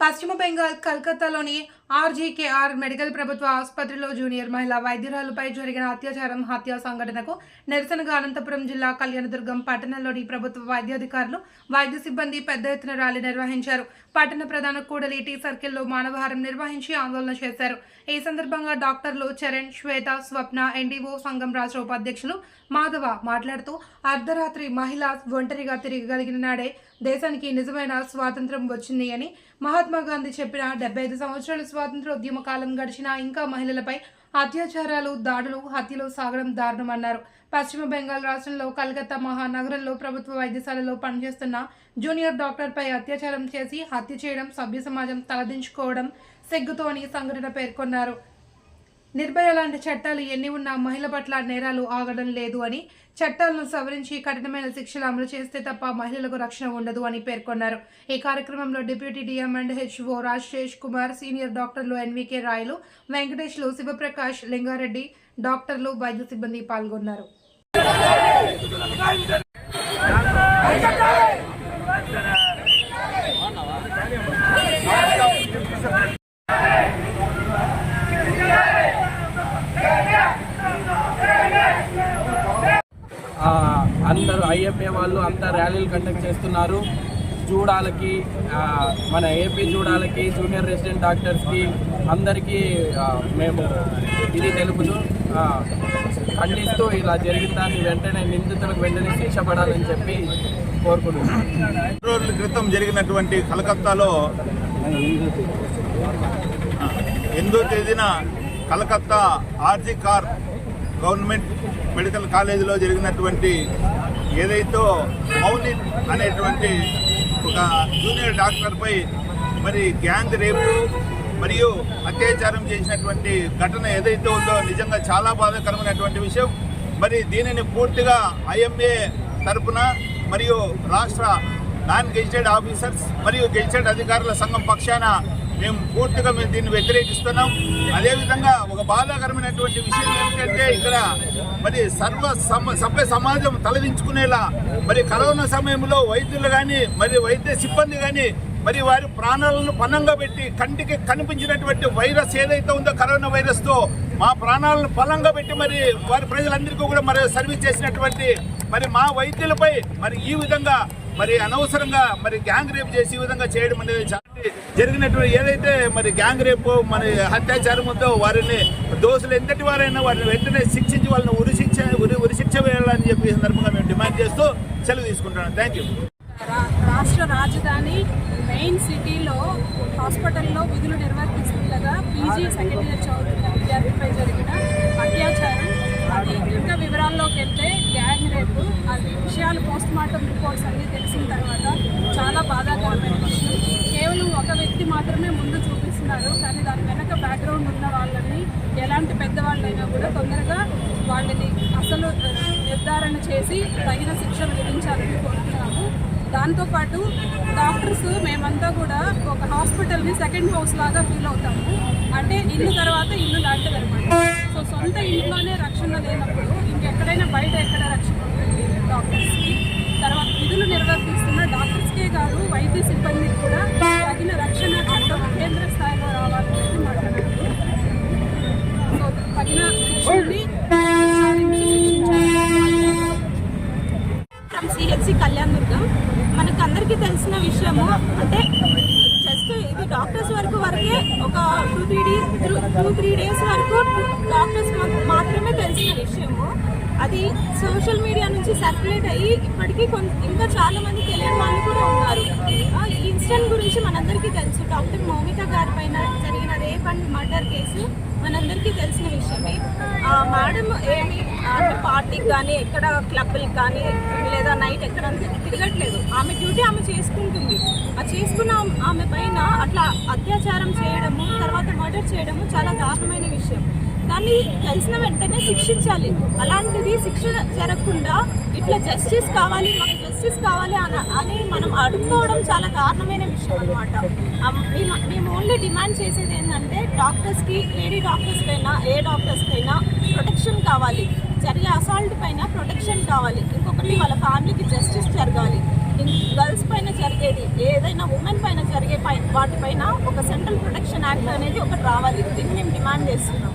పశ్చిమ బెంగాల్ కలకత్తాలోని ఆర్జీకేఆర్ మెడికల్ ప్రభుత్వ ఆసుపత్రిలో జూనియర్ మహిళా వైద్యురాలుపై జరిగిన అత్యాచారం హత్య సంఘటనకు నిరసనగా అనంతపురం జిల్లా కళ్యాణదుర్గం పట్టణంలోని ప్రభుత్వ వైద్యాధికారులు వైద్య సిబ్బంది పెద్ద ఎత్తున ర్యాలీ నిర్వహించారు. పట్టణ ప్రధాన కూడలి టీ సర్కిల్లో మానవహారం నిర్వహించి ఆందోళన చేశారు. ఈ సందర్భంగా డాక్టర్లు చరణ్ శ్వేత స్వప్న ఎన్డీఓ సంఘం రాష్ట్ర ఉపాధ్యక్షులు మాధవ మాట్లాడుతూ అర్ధరాత్రి మహిళ ఒంటరిగా తిరగగలిగిన నాడే దేశానికి నిజమైన స్వాతంత్రం వచ్చింది అని మహాత్మా గాంధీ చెప్పిన డెబ్బై ఐదు సంవత్సరాలు స్వాతంత్ర ఉద్యమ కాలం గడిచినా ఇంకా మహిళలపై అత్యాచారాలు దాడులు హత్యలు సాగడం దారుణమన్నారు. పశ్చిమ బెంగాల్ రాష్ట్రంలో కలకత్తా మహానగరంలో ప్రభుత్వ వైద్యశాలలో పనిచేస్తున్న జూనియర్ డాక్టర్పై అత్యాచారం చేసి హత్య చేయడం సభ్య సమాజం తలదించుకోవడం సిగ్గుతో అని సంఘటన పేర్కొన్నారు. నిర్భయ లాంటి చట్టాలు ఎన్ని ఉన్నా మహిళ పట్ల నేరాలు ఆగడం లేదు అని చట్టాలను సవరించి కఠినమైన శిక్షలు అమలు చేస్తే తప్ప మహిళలకు రక్షణ ఉండదు అని పేర్కొన్నారు. ఈ కార్యక్రమంలో deputy DM and HO Rajesh Kumar senior డాక్టర్లు ఎన్వికే రాయలు వెంకటేష్లు శివప్రకాష్ లింగారెడ్డి డాక్టర్లు వైద్య సిబ్బంది పాల్గొన్నారు. వాళ్ళు అంతా ర్యాలీలు కండక్ట్ చేస్తున్నారు. జూడాలకి మన ఏపీ జూడాలకి జూనియర్ రెసిడెంట్ డాక్టర్స్కి అందరికీ మేము ఇది తెలుపుతూ ఖండిస్తూ ఇలా జరిగిన దాన్ని వెంటనే నిందితులకు వెంటనే శిక్ష పడాలని చెప్పి కోరుకుంటున్నాం. రోజుల క్రితం జరిగినటువంటి కలకత్తాలో ఎనిమిదో తేదీన Calcutta R G Kar government medical కాలేజీలో జరిగినటువంటి ఏదైతే మౌని అనేటువంటి ఒక జూనియర్ డాక్టర్పై మరి గ్యాంగ్ రేపు మరియు అత్యాచారం చేసినటువంటి ఘటన ఏదైతే ఉందో నిజంగా చాలా బాధాకరమైనటువంటి విషయం. మరి దీనిని పూర్తిగా ఐఎంఏ తరపున మరియు రాష్ట్ర నాన్ గెజిటెడ్ ఆఫీసర్స్ మరియు గెజిటెడ్ అధికారుల సంఘం పక్షాన మేము పూర్తిగా మేము దీన్ని వ్యతిరేకిస్తున్నాం. అదేవిధంగా ఒక బాధాకరమైనటువంటి విషయం ఏమిటంటే ఇక్కడ మరి సర్వ సభ్య సమాజం తలదించుకునేలా మరి కరోనా సమయంలో వైద్యులు కానీ మరి వైద్య సిబ్బంది కానీ మరి వారి ప్రాణాలను పణంగా పెట్టి కంటికి కనిపించినటువంటి వైరస్ ఏదైతే ఉందో కరోనా వైరస్తో మా ప్రాణాలను పలంగా పెట్టి మరి వారి ప్రజలందరికీ కూడా మరి సర్వీస్ చేసినటువంటి మరి మా వైద్యులపై మరి ఈ విధంగా మరి అనవసరంగా మరి గ్యాంగ్ రేప్ చేసి ఈ విధంగా చేయడం అనేది జరిగినటువంటి ఏదైతే మరి గ్యాంగ్ రేపు మరి అత్యాచారం ఉందో వారిని దోషులు ఎంతటి వారైనా వారిని వెంటనే శిక్షించి వాళ్ళని ఉరి శిక్ష ఉరి ఉరి శిక్ష వేయాలని చెప్పి సందర్భంగా మేము డిమాండ్ చేస్తూ సెలవు తీసుకుంటున్నాం. Thank you. రాష్ట్ర రాజధాని మెయిన్ సిటీలో హాస్పిటల్లో విధులు నిర్వర్తిస్తుండగా పీజీ సెకండ్ ఇయర్ చదువుతున్న విద్యార్థిపై జరిగిన అత్యాచారం అది ఇంకా వివరాల్లోకి వెళ్తే గ్యాంగ్ రేపు అది విషయాలు పోస్ట్ మార్టం రిపోర్ట్స్ అన్నీ తెలిసిన తర్వాత చాలా బాధాకరమైన విషయం కేవలం ఒక వ్యక్తి మాత్రమే ముందు చూపిస్తున్నారు కానీ దాని వెనక బ్యాక్గ్రౌండ్ ఉన్న వాళ్ళని ఎలాంటి పెద్దవాళ్ళైనా కూడా తొందరగా వాళ్ళని అసలు నిర్ధారణ చేసి తగిన శిక్షణ విధించాలని కోరుతున్నాము. దాంతోపాటు డాక్టర్స్ మేమంతా కూడా ఒక హాస్పిటల్ని సెకండ్ హౌస్ లాగా ఫీల్ అవుతాము. అంటే ఇల్లు తర్వాత ఇల్లు లాంటిది అనమాట సో సొంత ఇంట్లోనే రక్షణ లేనప్పుడు ఇంకెక్కడైనా బయట ఎక్కడ రక్షణ ఉంటుంది? డాక్టర్స్కి. తర్వాత విధులు నిర్వర్తిస్తున్న డాక్టర్స్కే కాదు వైద్య సిబ్బందికి కూడా తగిన రక్షణ చట్టం కేంద్ర స్థాయిలో రావాలనేది మాట్లాడుతుంది సో తగిన శిక్షణని ఫ్రమ్ సిహెచ్సి కళ్యాణ్ దుర్గం. మనకు అందరికీ తెలిసిన విషయము అంటే డాక్టర్స్ వరకు వరకే ఒక two three days two three days వరకు డాక్టర్స్ మాత్రమే తెలిసిన విషయము. అది సోషల్ మీడియా నుంచి సర్క్యులేట్ అయ్యి ఇప్పటికీ కొంత ఇంకా చాలా మంది తెలియని వాళ్ళు కూడా ఉన్నారు. ఈ ఇన్సిడెంట్ గురించి మనందరికీ తెలుసు. డాక్టర్ మౌమిక గారి పైన జరిగిన రేప్ అండ్ మర్డర్ కేసు. మనందరికీ తెలిసిన విషయమే. ఆ, మేడం ఏమి అంటే పార్టీకి కానీ ఎక్కడ క్లబ్లకు కానీ లేదా నైట్ ఎక్కడ తిరగట్లేదు. ఆమె డ్యూటీ ఆమె చేసుకుంటుంది. ఆ చేసుకున్న ఆమె పైన అట్లా అత్యాచారం చేయడము తర్వాత మర్డర్ చేయడము చాలా దారుణమైన విషయం. దాన్ని తెలిసిన వెంటనే శిక్షించాలి. అలాంటిది శిక్ష జరగకుండా ఇట్లా జస్టిస్ కావాలి మాకు జస్టిస్ కావాలి అని అని మనం అడుక్కోవడం చాలా దారుణమైన విషయం అనమాట మేము మేము ఓన్లీ డిమాండ్ చేసేది ఏంటంటే డాక్టర్స్కి లేడీ డాక్టర్స్కైనా ఏ డాక్టర్స్కైనా ప్రొటెక్షన్ కావాలి. జరిగే అసాల్ట్ పైన ప్రొటెక్షన్ కావాలి. ఇంకొకటి వాళ్ళ ఫ్యామిలీకి జస్టిస్ జరగాలి. గర్ల్స్ పైన జరిగేది ఏదైనా ఉమెన్ పైన జరిగే పై వాటిపైన ఒక సెంట్రల్ ప్రొటెక్షన్ యాక్ట్ అనేది ఒకటి రావాలి. దీన్ని మేము డిమాండ్ చేస్తున్నాం.